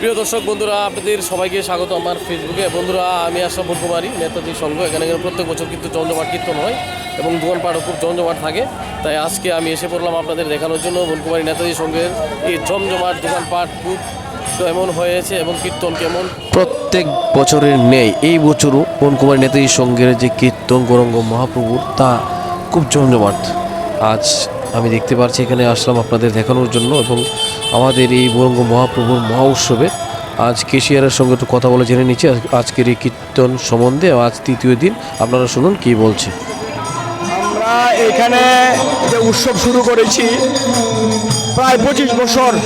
প্রিয় দর্শক বন্ধুরা, আপনাদের সবাইকে স্বাগত আমার ফেসবুকে বন্ধুরা, আমি আশরাফ কুমারী নেতাজি সংঘ। এখানে কিন্তু প্রত্যেক বছর কিন্তু জমজমাট কীর্তন হয় এবং দোকানপাটও খুব জমজমাট থাকে। তাই আজকে আমি এসে পড়লাম আপনাদের দেখানোর জন্য। বনকুমারী নেতাজি সংঘের এই জমজমাট দোকানপাট খুব কেমন হয়েছে এবং কীর্তন কেমন? প্রত্যেক বছরের নেই এই বছরও বনকুমারী নেতাজি সংঘের যে কীর্তন গৌরঙ্গ মহাপ্রভুর, তা খুব জমজমাট। আজ আমি দেখতে পাচ্ছি এখানে আসলাম আপনাদের দেখানোর জন্য এবং আমাদের এই বরঙ্গ মহাপ্রভুর মহা উৎসবে আজ কেশিয়ারের সঙ্গে একটু কথা বলে জেনে নিচ্ছি। আজ- আজকের এই কীর্তন সম্বন্ধে আজ তৃতীয় দিন। আপনারা শুনুন কি বলছে। আমরা এখানে যে উৎসব শুরু করেছি, প্রায় পঁচিশ বছর।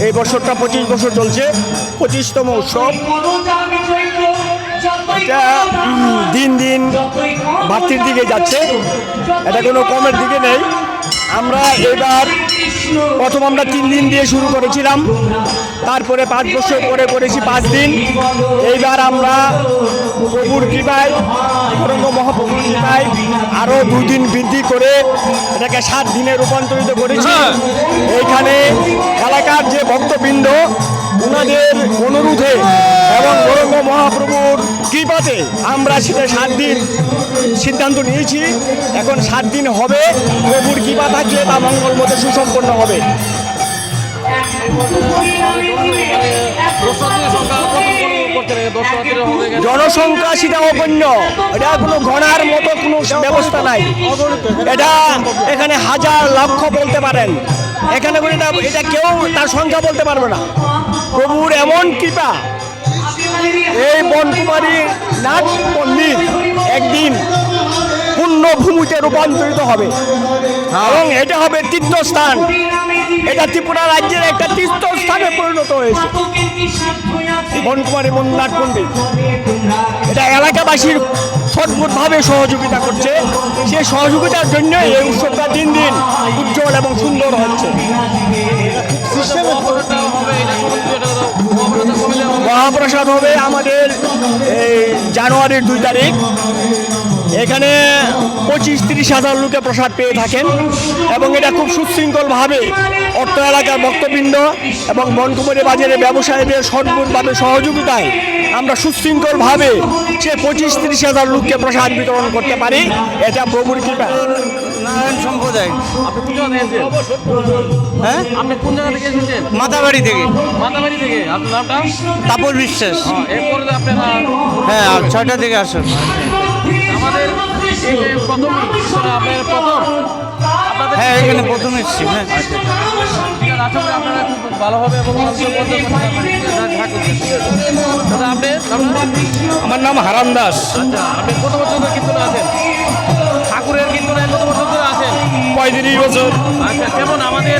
এই বছরটা পঁচিশ বছর চলছে, পঁচিশতম উৎসব। এটা দিন দিন বাড়তির দিকে যাচ্ছে। এটা কোনো কমের দিকে নেই। আমরা এবার প্রথম আমরা তিন দিন দিয়ে শুরু করেছিলাম। তারপরে পাঁচ বছর পরে করেছি পাঁচ দিন। এইবার আমরা প্রভুর কৃপায় গৌরঙ্গ মহাপ্রভুর কৃপায় আরও দুদিন বৃদ্ধি করে এটাকে সাত দিনে রূপান্তরিত করেছি। এইখানে এলাকার যে ভক্তবৃন্দ ওনাদের অনুরোধে এবং গৌরঙ্গ মহাপ্রভুর কৃপাতে আমরা সেটা সাত দিন সিদ্ধান্ত নিয়েছি। এখন সাত দিন হবে, প্রভুর কৃপা থাকলে তা মঙ্গল মতো সুসম্পন্ন হবে। জনসংখ্যা সেটা অগণ্য। এটা কোনো গণার মতো কোনো ব্যবস্থা নাই। এটা এখানে হাজার লক্ষ বলতে পারেন। এখানে এটা কেউ তার সংখ্যা বলতে পারবে না। প্রভুর এমন কৃপা এই বনকুমারী নাট পণ্ডিত একদিন পূর্ণ ভূমিতে রূপান্তরিত হবে। এবং এটা হবে তীর্থস্থান। এটা ত্রিপুরা রাজ্যের একটা তীর্থস্থানে পরিণত হয়েছে। বনকুমারী বন্যাট পণ্ডিত। এটা এলাকাবাসীর সদ্ভুতভাবে সহযোগিতা করছে। সেই সহযোগিতার জন্য এই উৎসবটা দিন দিন উজ্জ্বল এবং সুন্দর হচ্ছে। মহাপ্রসাদ হবে আমাদের এই জানুয়ারির দুই তারিখ। এখানে পঁচিশ তিরিশ হাজার লোকে প্রসাদ পেয়ে থাকেন এবং এটা খুব সুশৃঙ্খলভাবে অর্থ এলাকার ভক্তবৃন্দ এবং বনকুমারী বাজারে ব্যবসায়ীদের সদ্ভুতভাবে সহযোগিতায় আমরা সুশৃঙ্খলভাবে সে পঁচিশ তিরিশ হাজার লোককে প্রসাদ বিতরণ করতে পারি। এটা প্রভুর কৃপা। নারায়ণ সম্প্রদায়। আপনি কোন জায়গা থেকে এসেছেন? হ্যাঁ? আপনি কোন জায়গা থেকে এসেছেন? মাতাবাড়ি থেকে। মাতাবাড়ি থেকে। আপনার নামটা? তাপর বিশ্বাস। হ্যাঁ, হ্যাঁ ছয়টা থেকে আসুন। প্রথম আপনার প্রথম হ্যাঁ এখানে প্রথম এসেছি হ্যাঁ। আসলে আপনারা খুব ভালোভাবে এবং মানুষের মধ্যে দাদা আপনি আমার নাম হারান দাস। আচ্ছা আপনি কত বছর ধরে কীর্তনে আছেন ঠাকুরের কীর্তনে কত বছর ধরে আছেন? পঁয়ত্রিশ বছর। আচ্ছা কেমন? আমাদের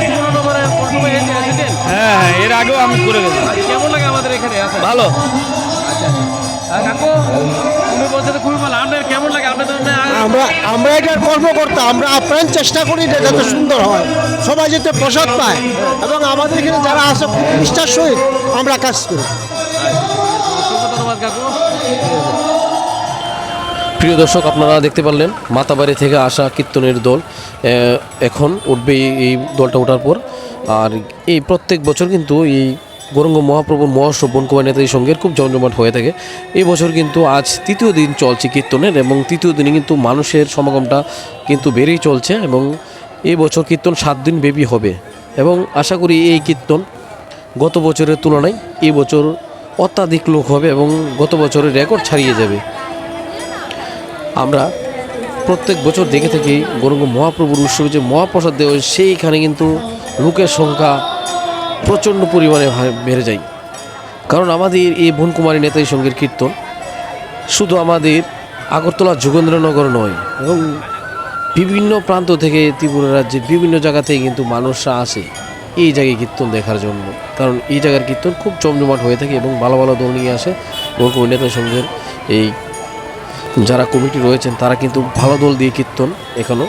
প্রথমে এসেছেন? হ্যাঁ হ্যাঁ এর আগেও আমি করে গেছি। কেমন লাগে আমাদের এখানে ভালো। আর কাকু তুমি বলছো তো খুবই ভালো। আপনার কেমন লাগে? আপনার আমরা আমরা এটার কর্মকর্তা আমরা আপ্রাণ চেষ্টা করি এটা যাতে সুন্দর হয়। সবাই যাতে প্রসাদ পায়। এবং আমাদের এখানে যারা আছে খুব নিষ্ঠার সহিত আমরা কাজ করি। ধন্যবাদ কাকু। প্রিয় দর্শক আপনারা দেখতে পারলেন মাতাবাড়ি থেকে আসা কীর্তনের দল। এখন উঠবে এই- এই দলটা ওঠার পর। আর এই প্রত্যেক বছর কিন্তু এই গৌরঙ্গ মহাপ্রভুর মহাশ্রব বনকুমার নেতাজি সঙ্গের খুব জমজমাট হয়ে থাকে। এই বছর কিন্তু আজ তৃতীয় দিন চলছে কীর্তনের এবং তৃতীয় দিনে কিন্তু মানুষের সমাগমটা কিন্তু বেড়েই চলছে এবং এই বছর কীর্তন সাত দিন ব্যাপী হবে এবং আশা করি এই কীর্তন গত বছরের তুলনায় এই বছর অত্যাধিক লোক হবে এবং গত বছরের রেকর্ড ছাড়িয়ে যাবে। আমরা প্রত্যেক বছর দেখে থাকি গৌরঙ্গ মহাপ্রভুর উৎসবে যে মহাপ্রসাদ দেওয়া সেইখানে কিন্তু লোকের সংখ্যা প্রচণ্ড পরিমাণে বেড়ে যায়। কারণ আমাদের এই বনকুমারী নেতাজি সঙ্গীর কীর্তন শুধু আমাদের আগরতলা যোগেন্দ্রনগর নয়, এবং বিভিন্ন প্রান্ত থেকে ত্রিপুরা রাজ্যের বিভিন্ন জায়গা থেকে কিন্তু মানুষরা আসে এই জায়গায় কীর্তন দেখার জন্য। কারণ এই জায়গার কীর্তন খুব জমজমাট হয়ে থাকে এবং ভালো ভালো দল নিয়ে আসে বনকুমারী নেতাজি সঙ্গের এই যারা কমিটি রয়েছেন, তারা কিন্তু ভালো দল দিয়ে কীর্তন এখনও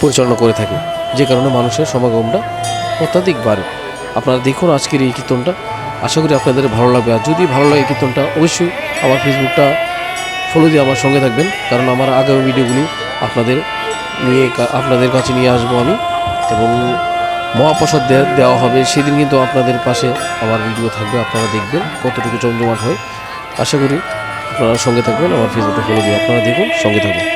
পরিচালনা করে থাকে। যে কারণে মানুষের সমাগমটা অত্যাধিক বাড়ে। আপনারা দেখুন আজকের এই কীর্তনটা। আশা করি আপনাদের ভালো লাগবে। আর যদি ভালো লাগে কীর্তনটা, অবশ্যই আমার ফেসবুকটা ফলো দিয়ে আমার সঙ্গে থাকবেন। কারণ আমার আগামী ভিডিওগুলি আপনাদের নিয়ে আপনাদের কাছে নিয়ে আসব আমি। এবং মহাপ্রসাদ দেওয়া হবে। সেদিন কিন্তু আপনাদের পাশে আমার ভিডিও থাকবে। আপনারা দেখবেন কতটুকু জমজমাট হয়। আশা করি আপনারা সঙ্গে থাকবেন। আমার ফেসবুকে ফলো দিয়ে আপনারা দেখুন, সঙ্গে থাকুন।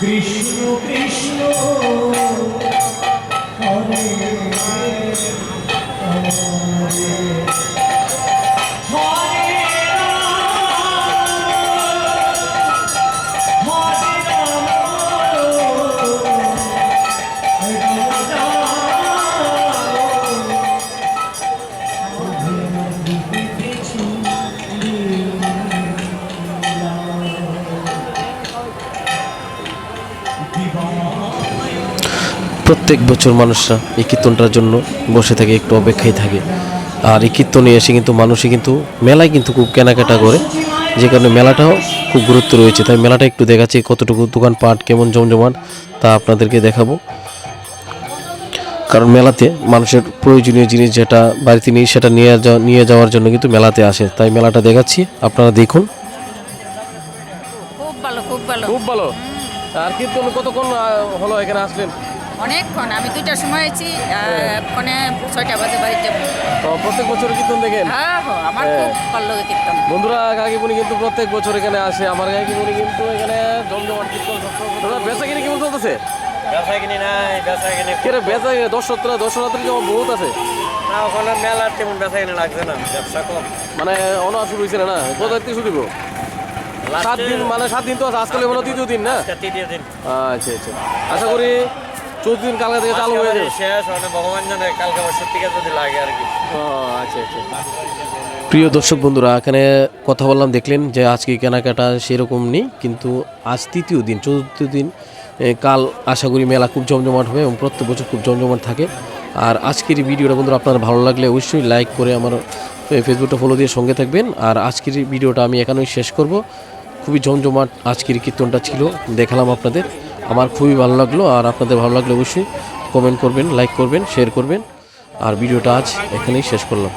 কৃষ্ণ কৃষ্ণ প্রত্যেক বছর মানুষরা এই কীর্তনটার জন্য বসে থাকে একটু অপেক্ষায় থাকে। আর এই কীর্তনে এসে কিন্তু মানুষই কিন্তু মেলায় কিন্তু খুব কেনাকাটা করে। যে কারণে মেলাটাও খুব গুরুত্ব রয়েছে। তাই মেলাটা একটু দেখাচ্ছি কতটুকু দোকানপাট কেমন জমজমাট তা আপনাদেরকে দেখাবো। কারণ মেলাতে মানুষের প্রয়োজনীয় জিনিস যেটা বাড়িতে নেই সেটা নিয়ে যাওয়া নিয়ে যাওয়ার জন্য কিন্তু মেলাতে আসে। তাই মেলাটা দেখাচ্ছি আপনারা দেখুন। খুব ভালো খুব ভালো। খুব ভালো। আর কীর্তন কতক্ষণ হলো এখানে আসলেন? অনেকক্ষণ। আমি দুইটার সময় আছি মানে ছয়টা বাজে বাড়িতে। যাব প্রত্যেক বছর কীর্তন দেখেন? হ্যাঁ হ্যাঁ, আমার খুব ভালো লাগে কীর্তন। বন্ধুরা কিন্তু প্রত্যেক বছর এখানে আসে। আমার কাকিমণি কিন্তু এখানে জমজমাট কীর্তন সবসময় বেচা কিনে কেমন চলতেছে? বেচা কিনি নাই বেচা কিনি কেরে বেচা কিনে দর্শনার্থী যেমন বহুত আছে। না ওখানে মেলার তেমন বেচা কিনি লাগছে না ব্যবসা কম। মানে অনা শুরু হয়েছে না কত শুরু দিব সাত দিন মানে সাত দিন তো আছে আজকাল মনে হয় তৃতীয় দিন না? তৃতীয় দিন। আচ্ছা আচ্ছা। আশা করি চৌদ্দ দিন কালকে থেকে চালু হয়ে যাবে। শেষ মানে ভগবান জানে কালকে সত্যিকার যদি লাগে আর কি। ও আচ্ছা আচ্ছা। প্রিয় দর্শক বন্ধুরা এখানে কথা বললাম দেখলেন যে আজকে কেনাকাটা সেরকম নেই কিন্তু আজ তৃতীয় দিন চতুর্থ দিন কাল আশা করি মেলা খুব জমজমাট হবে এবং প্রত্যেক বছর খুব জমজমাট থাকে। আর আজকের ভিডিওটা বন্ধুরা আপনার ভালো লাগলে অবশ্যই লাইক করে আমার ফেসবুকটা ফলো দিয়ে সঙ্গে থাকবেন। আর আজকের ভিডিওটা আমি এখানেই শেষ করব। খুবই জমজমাট আজকের কীর্তনটা ছিল, দেখালাম আপনাদের। আমার খুবই ভালো লাগল আর আপনাদের ভালো লাগলে অবশ্যই কমেন্ট করবেন লাইক করবেন শেয়ার করবেন। আর ভিডিওটা আজ এখানেই শেষ করলাম।